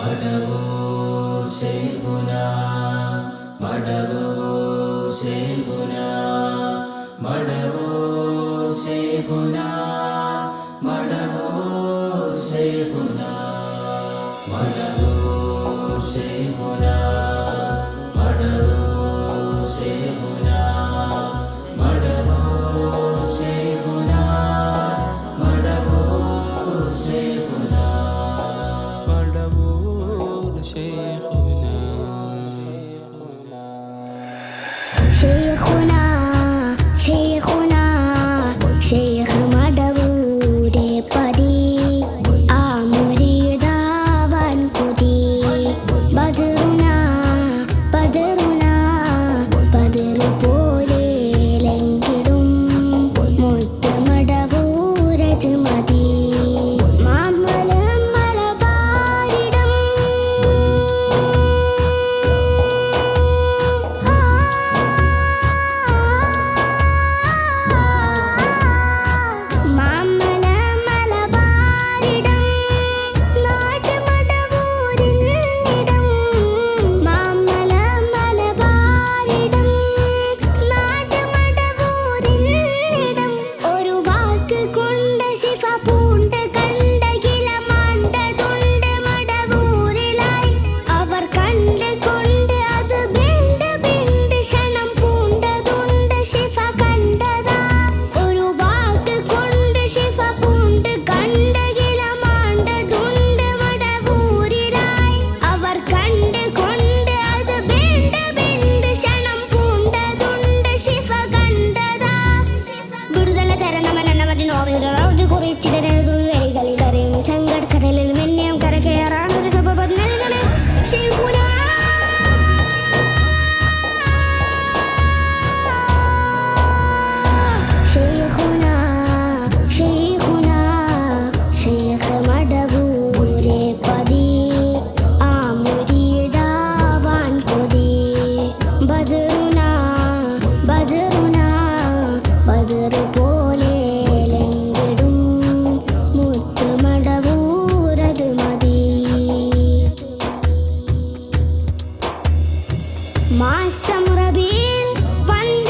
മടവോ ശൈഖുന മടവോ ശൈഖുന മടവോ ശൈഖുന. மாசம் ரபியில் வந்த